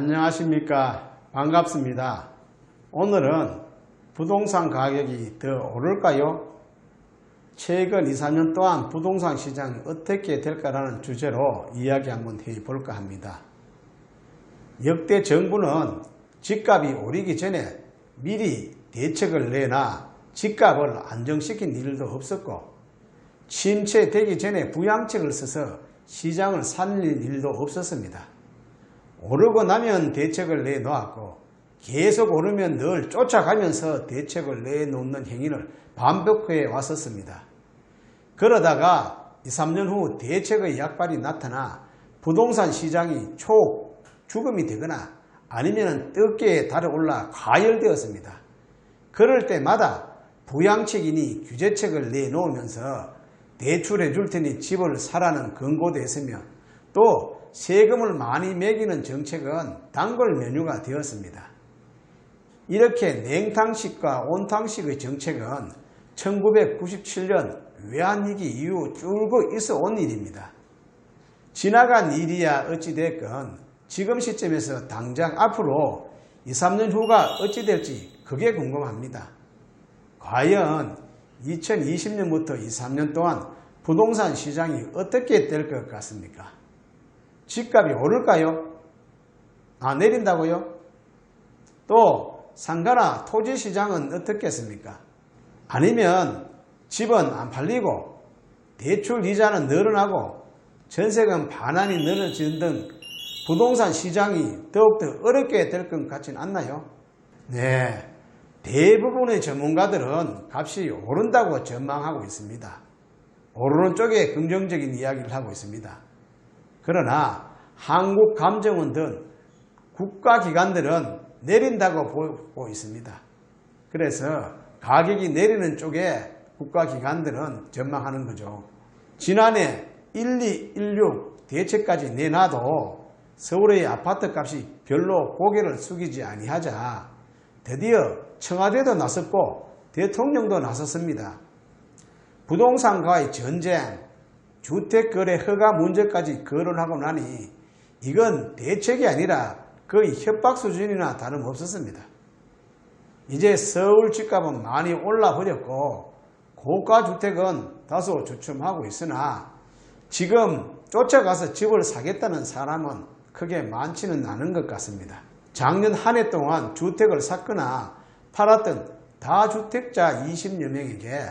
안녕하십니까 반갑습니다 오늘은 부동산 가격이 더 오를까요? 최근 2, 3년 동안 부동산 시장이 어떻게 될까라는 주제로 이야기 한번 해볼까 합니다 역대 정부는 집값이 오르기 전에 미리 대책을 내나 집값을 안정시킨 일도 없었고 침체되기 전에 부양책을 써서 시장을 살릴 일도 없었습니다. 오르고 나면 대책을 내놓았고 계속 오르면 늘 쫓아가면서 대책을 내놓는 행위를 반복해 왔었습니다. 그러다가 2, 3년 후 대책의 약발이 나타나 부동산 시장이 초 죽음이 되거나 아니면 뜨개에 달아올라 가열되었습니다. 그럴 때마다 부양책이니 규제책을 내놓으면서 대출해 줄 테니 집을 사라는 권고도 했으며 또 세금을 많이 매기는 정책은 단골 메뉴가 되었습니다. 이렇게 냉탕식과 온탕식의 정책은 1997년 외환위기 이후 줄고 있어 온 일입니다. 지나간 일이야 어찌됐건 지금 시점에서 당장 앞으로 2, 3년 후가 어찌 될지 그게 궁금합니다. 과연 2020년부터 2, 3년 동안 부동산 시장이 어떻게 될 것 같습니까? 집값이 오를까요? 아, 내린다고요? 또 상가나 토지 시장은 어떻겠습니까? 아니면 집은 안 팔리고 대출 이자는 늘어나고 전세금 반환이 늘어지는 등 부동산 시장이 더욱더 어렵게 될 것 같지는 않나요? 네. 대부분의 전문가들은 값이 오른다고 전망하고 있습니다. 오르는 쪽에 긍정적인 이야기를 하고 있습니다. 그러나 한국 감정원 등 국가기관들은 내린다고 보고 있습니다. 그래서 가격이 내리는 쪽에 국가기관들은 전망하는 거죠. 지난해 1216 대책까지 내놔도 서울의 아파트 값이 별로 고개를 숙이지 아니하자 드디어 청와대도 나섰고 대통령도 나섰습니다. 부동산과의 전쟁, 주택거래 허가 문제까지 거론하고 나니 이건 대책이 아니라 거의 협박 수준이나 다름없었습니다. 이제 서울 집값은 많이 올라버렸고 고가 주택은 다소 주춤하고 있으나 지금 쫓아가서 집을 사겠다는 사람은 크게 많지는 않은 것 같습니다. 작년 한 해 동안 주택을 샀거나 팔았던 다주택자 20여 명에게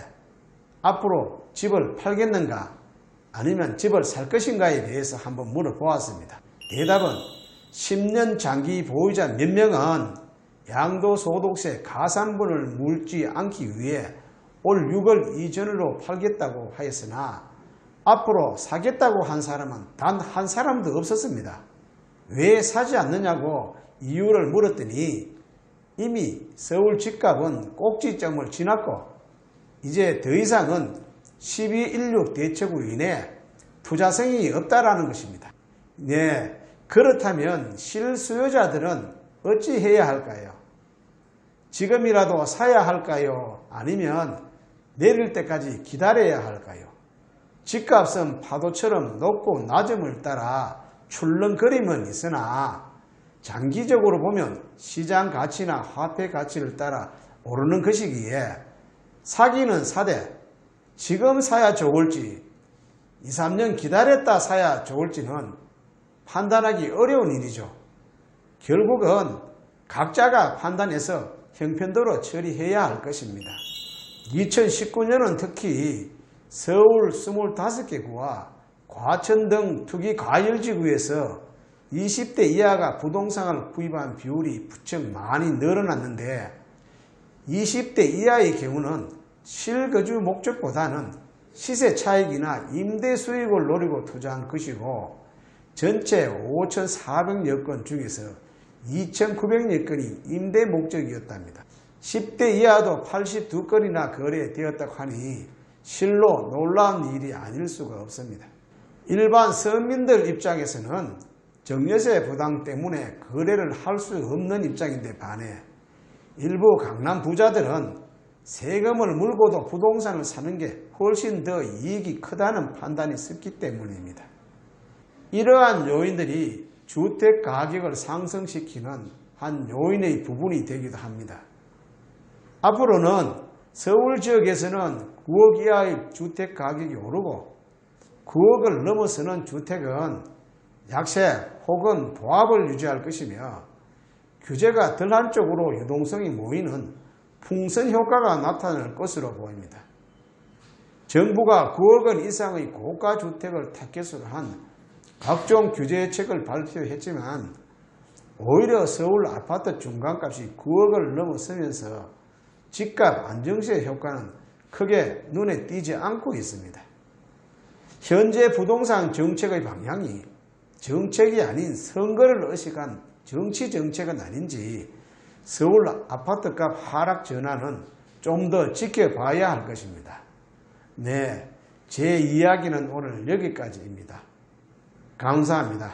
앞으로 집을 팔겠는가 아니면 집을 살 것인가에 대해서 한번 물어보았습니다. 대답은 10년 장기 보유자 몇 명은 양도소득세 가산분을 물지 않기 위해 올 6월 이전으로 팔겠다고 하였으나 앞으로 사겠다고 한 사람은 단 한 사람도 없었습니다. 왜 사지 않느냐고 이유를 물었더니 이미 서울 집값은 꼭지점을 지났고 이제 더 이상은 12.16 대책으로 인해 투자성이 없다라는 것입니다. 네, 그렇다면 실수요자들은 어찌 해야 할까요? 지금이라도 사야 할까요? 아니면 내릴 때까지 기다려야 할까요? 집값은 파도처럼 높고 낮음을 따라 출렁거림은 있으나 장기적으로 보면 시장 가치나 화폐 가치를 따라 오르는 것이기에 사기는 사되 지금 사야 좋을지 2, 3년 기다렸다 사야 좋을지는 판단하기 어려운 일이죠. 결국은 각자가 판단해서 형편대로 처리해야 할 것입니다. 2019년은 특히 서울 25개 구와 과천 등 투기 과열지구에서 20대 이하가 부동산을 구입한 비율이 부쩍 많이 늘어났는데 20대 이하의 경우는 실거주 목적보다는 시세 차익이나 임대 수익을 노리고 투자한 것이고 전체 5,400여 건 중에서 2,900여 건이 임대 목적이었답니다. 10대 이하도 82건이나 거래되었다고 하니 실로 놀라운 일이 아닐 수가 없습니다. 일반 서민들 입장에서는 정여세 부담 때문에 거래를 할 수 없는 입장인데 반해 일부 강남 부자들은 세금을 물고도 부동산을 사는 게 훨씬 더 이익이 크다는 판단이 섰기 때문입니다. 이러한 요인들이 주택 가격을 상승시키는 한 요인의 부분이 되기도 합니다. 앞으로는 서울 지역에서는 9억 이하의 주택 가격이 오르고 9억을 넘어서는 주택은 약세 혹은 보합을 유지할 것이며 규제가 덜 한 쪽으로 유동성이 모이는 풍선 효과가 나타날 것으로 보입니다. 정부가 9억 원 이상의 고가 주택을 타겟으로 한 각종 규제책을 발표했지만 오히려 서울 아파트 중간값이 9억을 넘어서면서 집값 안정세 효과는 크게 눈에 띄지 않고 있습니다. 현재 부동산 정책의 방향이 정책이 아닌 선거를 의식한 정치 정책은 아닌지 서울 아파트값 하락 전환은 좀 더 지켜봐야 할 것입니다. 네, 제 이야기는 오늘 여기까지입니다. 감사합니다.